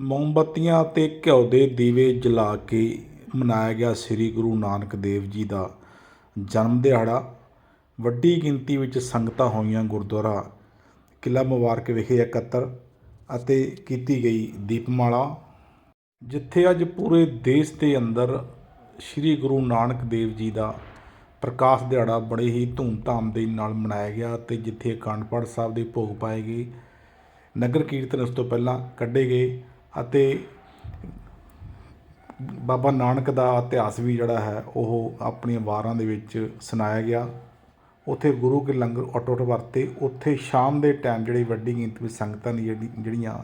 ਮੋਮਬੱਤੀਆਂ ਅਤੇ ਘਿਓ ਦੇ ਦੀਵੇ ਜਲਾ ਕੇ ਮਨਾਇਆ ਗਿਆ ਸ੍ਰੀ ਗੁਰੂ ਨਾਨਕ ਦੇਵ ਜੀ ਦਾ ਜਨਮ ਦਿਹਾੜਾ। ਵੱਡੀ ਗਿਣਤੀ ਵਿੱਚ ਸੰਗਤਾਂ ਹੋਈਆਂ ਗੁਰਦੁਆਰਾ, ਕਿਲ੍ਹਾ ਮੁਬਾਰਕ ਵਿਖੇ ਇਕੱਤਰ ਅਤੇ ਕੀਤੀ ਗਈ ਦੀਪਮਾਲਾ, ਜਿੱਥੇ ਅੱਜ ਪੂਰੇ ਦੇਸ਼ ਦੇ ਅੰਦਰ ਸ੍ਰੀ ਗੁਰੂ ਨਾਨਕ ਦੇਵ ਜੀ ਦਾ ਪ੍ਰਕਾਸ਼ ਦਿਹਾੜਾ ਬੜੇ ਹੀ ਧੂਮਧਾਮ ਦੇ ਨਾਲ ਮਨਾਇਆ ਗਿਆ ਅਤੇ ਜਿੱਥੇ ਅਖੰਡ ਪਾਠ ਸਾਹਿਬ ਦੇ ਭੋਗ ਪਾਏ ਗਏ। ਨਗਰ ਕੀਰਤਨ ਉਸ ਤੋਂ ਪਹਿਲਾਂ ਕੱਢੇ ਗਏ। ਅਤੇ ਬਾਬਾ ਨਾਨਕ ਦਾ ਇਤਿਹਾਸ ਵੀ ਜਿਹੜਾ ਹੈ, ਉਹ ਆਪਣੀਆਂ ਵਾਰਾਂ ਦੇ ਵਿੱਚ ਸੁਣਾਇਆ ਗਿਆ। ਉੱਥੇ ਗੁਰੂ ਕੇ ਲੰਗਰ ਅਟੁੱਟ ਵਰਤੇ। ਉੱਥੇ ਸ਼ਾਮ ਦੇ ਟਾਈਮ ਜਿਹੜੀ ਵੱਡੀ ਗਿਣਤੀ ਵਿੱਚ ਸੰਗਤਾਂ ਨੇ ਜਿਹੜੀ, ਜਿਹੜੀਆਂ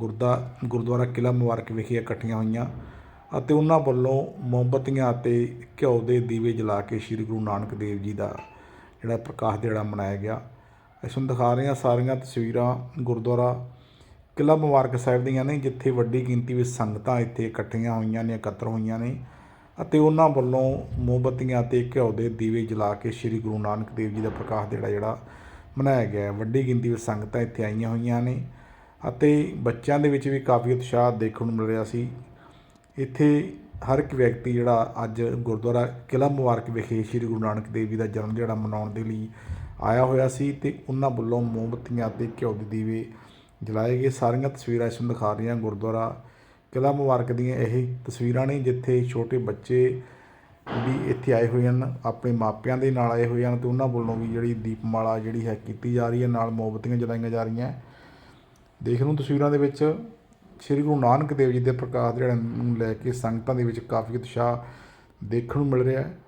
ਗੁਰਦਾ, ਗੁਰਦੁਆਰਾ ਕਿਲ੍ਹਾ ਮੁਬਾਰਕ ਵਿਖੇ ਇਕੱਠੀਆਂ ਹੋਈਆਂ ਅਤੇ ਉਹਨਾਂ ਵੱਲੋਂ ਮੋਮਬੱਤੀਆਂ ਅਤੇ ਘਿਓ ਦੇ ਦੀਵੇ ਜਲਾ ਕੇ ਸ੍ਰੀ ਗੁਰੂ ਨਾਨਕ ਦੇਵ ਜੀ ਦਾ ਜਿਹੜਾ ਪ੍ਰਕਾਸ਼ ਦਿਹਾੜਾ ਮਨਾਇਆ ਗਿਆ। ਅਸੀਂ ਤੁਹਾਨੂੰ ਦਿਖਾ ਰਹੇ ਹਾਂ ਸਾਰੀਆਂ ਤਸਵੀਰਾਂ ਗੁਰਦੁਆਰਾ ਕਿਲ੍ਹਾ ਮੁਬਾਰਕ ਸਾਹਿਬ ਦੀਆਂ ਨੇ, ਜਿੱਥੇ ਵੱਡੀ ਗਿਣਤੀ ਵਿੱਚ ਸੰਗਤਾਂ ਇੱਥੇ ਇਕੱਠੀਆਂ ਹੋਈਆਂ ਨੇ, ਇਕੱਤਰ ਹੋਈਆਂ ਨੇ ਅਤੇ ਉਹਨਾਂ ਵੱਲੋਂ ਮੋਮਬੱਤੀਆਂ ਅਤੇ ਘਿਓ ਦੇ ਦੀਵੇ ਜਲਾ ਕੇ ਸ੍ਰੀ ਗੁਰੂ ਨਾਨਕ ਦੇਵ ਜੀ ਦਾ ਪ੍ਰਕਾਸ਼ ਦਿਹਾੜਾ ਜਿਹੜਾ ਮਨਾਇਆ ਗਿਆ ਵੱਡੀ ਗਿਣਤੀ ਵਿੱਚ ਸੰਗਤਾਂ ਇੱਥੇ ਆਈਆਂ ਹੋਈਆਂ ਨੇ ਅਤੇ ਬੱਚਿਆਂ ਦੇ ਵਿੱਚ ਵੀ ਕਾਫੀ ਉਤਸ਼ਾਹ ਦੇਖਣ ਨੂੰ ਮਿਲ ਰਿਹਾ ਸੀ। ਇੱਥੇ ਹਰ ਇੱਕ ਵਿਅਕਤੀ ਜਿਹੜਾ ਅੱਜ ਗੁਰਦੁਆਰਾ ਕਿਲ੍ਹਾ ਮੁਬਾਰਕ ਵਿਖੇ ਸ੍ਰੀ ਗੁਰੂ ਨਾਨਕ ਦੇਵ ਜੀ ਦਾ ਜਨਮ ਦਿਹਾੜਾ ਮਨਾਉਣ ਦੇ ਲਈ ਆਇਆ ਹੋਇਆ ਸੀ ਤੇ ਉਹਨਾਂ ਵੱਲੋਂ ਮੋਮਬੱਤੀਆਂ ਅਤੇ ਘਿਓ ਦੇ ਦੀਵੇ ਜਲਾਏ ਗਏ ਸਾਰੀਆਂ ਤਸਵੀਰਾਂ ਇਸ ਨੂੰ ਦਿਖਾ ਰਹੀਆਂ ਗੁਰਦੁਆਰਾ ਕਿਲ੍ਹਾ ਮੁਬਾਰਕ ਦੀਆਂ। ਇਹ ਤਸਵੀਰਾਂ ਨੇ ਜਿੱਥੇ ਛੋਟੇ ਬੱਚੇ ਵੀ ਇੱਥੇ ਆਏ ਹੋਏ ਹਨ, ਆਪਣੇ ਮਾਪਿਆਂ ਦੇ ਨਾਲ ਆਏ ਹੋਏ ਹਨ ਤੇ ਉਹਨਾਂ ਵੱਲੋਂ ਵੀ ਜਿਹੜੀ ਦੀਪਮਾਲਾ ਜਿਹੜੀ ਹੈ ਕੀਤੀ ਜਾ ਰਹੀ ਹੈ, ਨਾਲ ਮੋਮਬੱਤੀਆਂ ਜਲਾਈਆਂ ਜਾ ਰਹੀਆਂ। ਦੇਖ ਲਓ ਤਸਵੀਰਾਂ ਦੇ ਵਿੱਚ ਸ੍ਰੀ ਗੁਰੂ ਨਾਨਕ ਦੇਵ ਜੀ ਦੇ ਪ੍ਰਕਾਸ਼ ਦਿਹਾੜੇ ਨੂੰ ਲੈ ਕੇ ਸੰਗਤਾਂ ਦੇ ਵਿੱਚ ਕਾਫੀ ਉਤਸ਼ਾਹ ਦੇਖਣ ਨੂੰ ਮਿਲ ਰਿਹਾ ਹੈ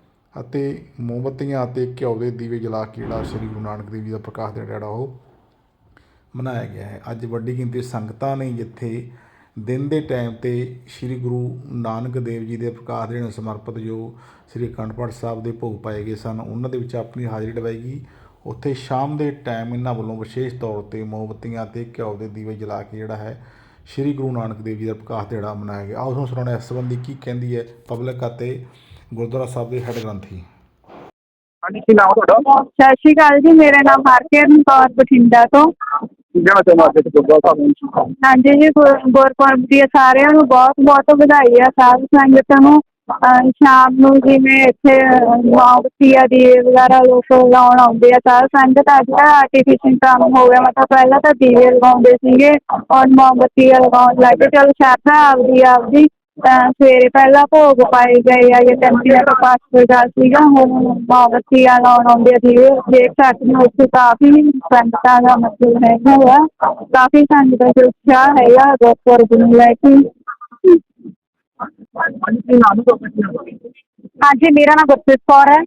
ਅਤੇ ਮੋਮਬੱਤੀਆਂ ਅਤੇ ਘਿਓ ਦੇ ਦੀਵੇ ਜਲਾ ਕੇ ਜਿਹੜਾ ਸ੍ਰੀ ਗੁਰੂ ਨਾਨਕ ਦੇਵ ਜੀ ਦਾ ਪ੍ਰਕਾਸ਼ ਦਿਹਾੜਾ ਜਿਹੜਾ ਉਹ ਮਨਾਇਆ ਗਿਆ ਹੈ। ਅੱਜ ਵੱਡੀ ਗਿਣਤੀ ਸੰਗਤਾਂ ਨੇ ਜਿੱਥੇ ਦਿਨ ਦੇ ਟਾਈਮ ਤੇ ਸ੍ਰੀ ਗੁਰੂ ਨਾਨਕ ਦੇਵ ਜੀ ਦੇ ਪ੍ਰਕਾਸ਼ ਨੂੰ ਸਮਰਪਿਤ ਜੋ ਸ੍ਰੀ ਅਖੰਡ ਪਾਠ ਸਾਹਿਬ ਦੇ ਭੋਗ ਪਾਏ ਗਏ ਸਨ ਉਹਨਾਂ ਦੇ ਵਿੱਚ ਆਪਣੀ ਹਾਜ਼ਰੀ ਲਵਾਈ ਗਈ। ਉੱਥੇ ਸ਼ਾਮ ਦੇ ਟਾਈਮ ਇਹਨਾਂ ਵੱਲੋਂ ਵਿਸ਼ੇਸ਼ ਤੌਰ ਤੇ ਮੋਮਬੱਤੀਆਂ ਤੇ ਘਿਓ ਦੇ ਦੀਵੇ ਜਲਾ ਕੇ ਜਿਹੜਾ ਹੈ ਸ੍ਰੀ ਗੁਰੂ ਨਾਨਕ ਦੇਵ ਜੀ ਦਾ ਪ੍ਰਕਾਸ਼ ਦਿਹਾੜਾ ਮਨਾਇਆ ਗਿਆ। ਆਓ ਤੁਹਾਨੂੰ ਸੁਣਾਉਣਾ ਇਸ ਸੰਬੰਧੀ ਕੀ ਕਹਿੰਦੀ ਹੈ ਪਬਲਿਕ ਅਤੇ ਗੁਰਦੁਆਰਾ ਸਾਹਿਬ ਦੇ ਹੈੱਡ ਗ੍ਰੰਥੀ। ਹਾਂਜੀ ਕੀ ਨਾਮ ਆ ਤੁਹਾਡਾ? ਸਤਿ ਸ਼੍ਰੀ ਅਕਾਲ ਜੀ ਮੇਰਾ ਨਾਮ ਹਰਕਿਰਨ ਕੌਰ ਬਠਿੰਡਾ ਤੋਂ। ਕਹਿਣਾ ਚਾਹੁੰਦਾ ਅੱਜ ਗੁਰਦੁਆਰਾ ਸਾਹਿਬ ਨੂੰ ਹਾਂਜੀ ਜੀ, ਗੁਰ- ਗੁਰਪੁਰਬ ਦੀ ਸਾਰਿਆਂ ਨੂੰ ਬਹੁਤ ਬਹੁਤ ਵਧਾਈ ਆ ਸਾਧ ਸੰਗਤਾਂ ਨੂੰ ਅਹ ਸ਼ਾਮ ਨੂੰ ਜਿਵੇਂ ਇੱਥੇ ਮੋਮਬੱਤੀਆਂ ਦੀ ਵਗੈਰਾ ਲੋਕ ਲਾਉਣ ਆਉਂਦੇ ਆ ਸਾਧ ਸੰਗਤ ਅੱਜ ਕੱਲ੍ਹ ਆਰਟੀਫਿਸ਼ਲ ਕੰਮ ਹੋ ਗਿਆ। ਮਤਲਬ ਪਹਿਲਾਂ ਤਾਂ ਦੀਵੇ ਲਗਾਉਂਦੇ ਸੀਗੇ ਔਰ ਮੋਮਬੱਤੀਆਂ ਲਗਾਉਣ ਲੱਗ ਗਏ। ਚਲ ਸ਼ਰਧਾ ਆਪਦੀ ਆਪਦੀ। ਸਵੇਰੇ ਪਹਿਲਾਂ ਭੋਗ ਪਾਏ ਗਏ ਆ ਇਹ ਟੈਂਪੀਆਂ ਤੋਂ ਪਾਸ ਹੋ ਗਿਆ ਸੀਗਾ ਹੁਣ ਮੋਮਬੱਤੀਆਂ ਲਾਉਣ ਆਉਂਦੇ ਸੀਗੇ ਦੇਖ ਸਕਦੇ ਹੋ ਉੱਥੇ ਕਾਫੀ ਸੰਗਤਾਂ ਦਾ ਮਤਲਬ ਹੈਗਾ ਵਾ ਕਾਫੀ ਸੰਗਤਾਂ ਦਾ ਉਤਸ਼ਾਹ ਹੈਗਾ ਗੁਰਪੁਰਬ ਨੂੰ ਲੈ ਕੇ ਹਾਂਜੀ ਕੀ ਨਾਮ ਆ ਤੁਹਾਡਾ ਕੀ ਨਾਮ ਆ? ਹਾਂਜੀ ਮੇਰਾ ਨਾਮ ਗੁਰਪ੍ਰੀਤ ਕੌਰ ਹੈ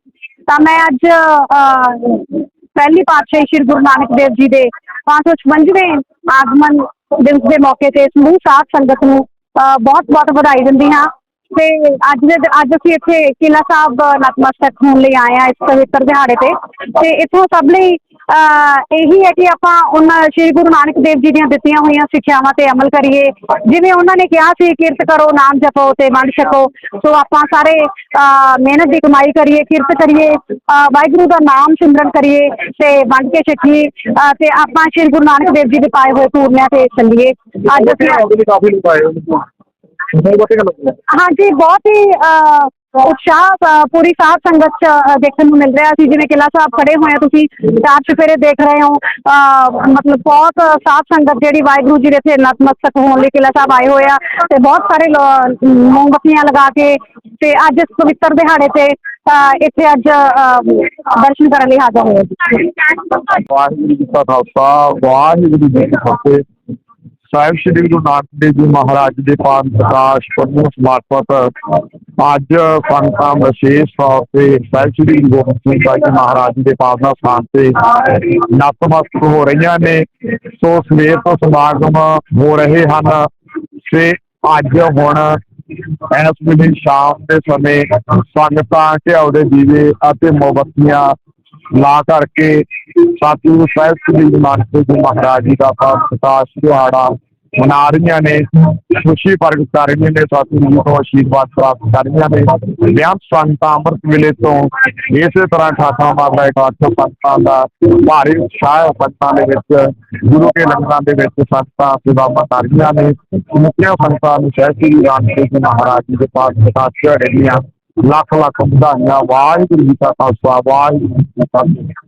ਤਾਂ ਮੈਂ ਅੱਜ ਅਹ, ਪਹਿਲੀ ਪਾਤਸ਼ਾਹੀ ਸ੍ਰੀ ਗੁਰੂ ਨਾਨਕ ਦੇਵ ਜੀ ਦੇ 556ਵੇਂ ਆਗਮਨ ਦਿਵਸ ਦੇ ਮੌਕੇ ਤੇ ਸਮੂਹ ਸਾਧ ਸੰਗਤ ਨੂੰ ਬਹੁਤ ਬਹੁਤ ਵਧਾਈ ਦਿੰਦੀ ਹਾਂ। ਤੇ ਅੱਜ ਦੇ ਅੱਜ ਅਸੀਂ ਇੱਥੇ ਕਿਲ੍ਹਾ ਸਾਹਿਬ ਨਤਮਸਤਕ ਹੋਣ ਲਈ ਆਏ ਹਾਂ ਇਸ ਪਵਿੱਤਰ ਦਿਹਾੜੇ ਤੇ। ਅਤੇ ਇੱਥੋਂ ਸਭ ਲਈ ਇਹੀ ਹੈ ਕਿ ਆਪਾਂ ਉਹਨਾਂ ਸ੍ਰੀ ਗੁਰੂ ਨਾਨਕ ਦੇਵ ਜੀ ਦੀਆਂ ਦਿੱਤੀਆਂ ਹੋਈਆਂ ਸਿੱਖਿਆਵਾਂ ਤੇ ਅਮਲ ਕਰੀਏ। ਜਿਵੇਂ ਉਹਨਾਂ ਨੇ ਕਿਹਾ ਸੀ ਕਿਰਤ ਕਰੋ ਨਾਮ ਜਪੋ ਤੇ ਵੰਡ ਛਕੋ। ਸੋ ਆਪਾਂ ਸਾਰੇ ਮਿਹਨਤ ਦੀ ਕਮਾਈ ਕਰੀਏ ਕਿਰਤ ਕਰੀਏ ਵਾਹਿਗੁਰੂ ਦਾ ਨਾਮ ਸਿਮਰਨ ਕਰੀਏ ਤੇ ਵੰਡ ਕੇ ਛਕੀਏ ਤੇ ਆਪਾਂ ਸ੍ਰੀ ਗੁਰੂ ਨਾਨਕ ਦੇਵ ਜੀ ਦੇ ਪਾਏ ਹੋਏ ਪੂਰਨਿਆਂ ਤੇ ਚੱਲੀਏ। ਅੱਜ ਅਸੀਂ ਕਾਫੀ ਲੋਕ ਆਏ ਹੋਏ ਹਾਂਜੀ ਬਹੁਤ ਹੀ ਉਤਸ਼ਾਹ ਅਹ, ਪੂਰੀ ਸਾਧ ਸੰਗਤ ਚ ਅਹ, ਦੇਖਣ ਨੂੰ ਮਿਲ ਰਿਹਾ ਸੀ ਜਿਵੇਂ ਕਿਲਾ ਸਾਹਿਬ ਖੜੇ ਹੋਏ ਆ ਤੁਸੀਂ ਚਾਰ ਚੁਫੇਰੇ ਦੇਖ ਰਹੇ ਹੋ ਅਹ, ਮਤਲਬ ਬਹੁਤ ਸਾਧ ਸੰਗਤ ਜਿਹੜੀ ਵਾਹਿਗੁਰੂ ਜੀ ਦੇ ਇੱਥੇ ਨਤਮਸਤਕ ਹੋਣ ਲਈ ਕਿਲਾ ਸਾਹਿਬ ਆਏ ਹੋਏ ਆ ਤੇ ਬਹੁਤ ਸਾਰੇ ਲੋ- ਮੋਮਬੱਤੀਆਂ ਲਗਾ ਕੇ ਤੇ ਅੱਜ ਇਸ ਪਵਿੱਤਰ ਦਿਹਾੜੇ ਤੇ ਅਹ, ਇੱਥੇ ਅੱਜ ਅਹ, ਦਰਸ਼ਨ ਕਰਨ ਲਈ ਹਾਜ਼ਰ ਹੋਏ ਜੀ ਵਾਹਿਗੁਰੂ ਜੀ ਕਾ ਖਾਲਸਾ ਵਾਹਿਗੁਰੂ ਜੀ ਕੀ ਫਤਿਹ ਸਾਹਿਬ ਸ੍ਰੀ ਗੁਰੂ ਨਾਨਕ ਦੇਵ ਜੀ ਮਹਾਰਾਜ ਦੇ ਪਾਵਨ ਪ੍ਰਕਾਸ਼ ਪੁਰਬ ਨੂੰ ਸਮਰਪਿਤ ਅੱਜ ਸੰਗਤਾਂ ਵਿਸ਼ੇਸ਼ ਤੌਰ ਤੇ ਸਾਹਿਬ ਸ੍ਰੀ ਗੁਰੂ ਗੋਬਿੰਦ ਸਿੰਘ ਜੀ ਮਹਾਰਾਜ ਦੇ ਪਾਵਨਾ ਸਥਾਨ ਤੇ ਨਤਮਸਤਕ ਹੋ ਰਹੀਆਂ ਨੇ। ਸੋ ਸਵੇਰ ਤੋਂ ਸਮਾਗਮ ਹੋ ਰਹੇ ਹਨ ਤੇ ਅੱਜ ਹੁਣ ਇਸ ਵੇਲੇ ਸ਼ਾਮ ਦੇ ਸਮੇਂ ਸੰਗਤਾਂ ਘਿਓ ਦੇ ਦੀਵੇ ਅਤੇ ਮੋਮਬੱਤੀਆਂ ਲਾ ਕਰਕੇ ਸਤਿਗੁਰੂ ਸਾਹਿਬ ਸ੍ਰੀ ਗੁਰੂ ਨਾਨਕ ਦੇਵ ਮਹਾਰਾਜ ਜੀ ਦਾ ਪ੍ਰਕਾਸ਼ ਦਿਹਾੜਾ ਮਨਾ ਰਹੀਆਂ ਨੇ, ਖੁਸ਼ੀ ਪ੍ਰਗਟ ਕਰ ਰਹੀਆਂ ਨੇ, ਸਾਥੀ ਜੀ ਤੋਂ ਆਸ਼ੀਰਵਾਦ ਪ੍ਰਾਪਤ ਕਰ ਰਹੀਆਂ ਨੇ। ਵਿਆਹ ਸੰਤਾਂ ਅੰਮ੍ਰਿਤ ਵੇਲੇ ਤੋਂ ਇਸੇ ਤਰ੍ਹਾਂ ਠਾਠਾ ਮਾਰਦਾ ਇਕੱਠ ਸੰਤਾਂ ਦਾ ਭਾਰੀ ਉਤਸ਼ਾਹ ਹੈ ਸੰਤਾਂ ਦੇ ਵਿੱਚ, ਗੁਰੂ ਕੇ ਲੰਗਰਾਂ ਦੇ ਵਿੱਚ ਸੰਤਾਂ ਸੇਵਾਵਾਂ ਕਰ ਰਹੀਆਂ ਨੇ। ਮੁਖੀਆਂ ਸੰਤਾਂ ਨੂੰ ਸਹਿ ਸ੍ਰੀ ਰਾਮ ਜੀ ਮਹਾਰਾਜ ਜੀ ਦੇ ਪਾਸ ਬਤਾ ਦੀਆਂ ਲੱਖ ਲੱਖ ਵਧਾਈਆਂ। ਵਾਹਿਗੁਰੂ ਜੀ ਕਾ ਖਾਲਸਾ, ਵਾਹਿਗੁਰੂ ਜੀ ਕੀ ਫਤਿਹ।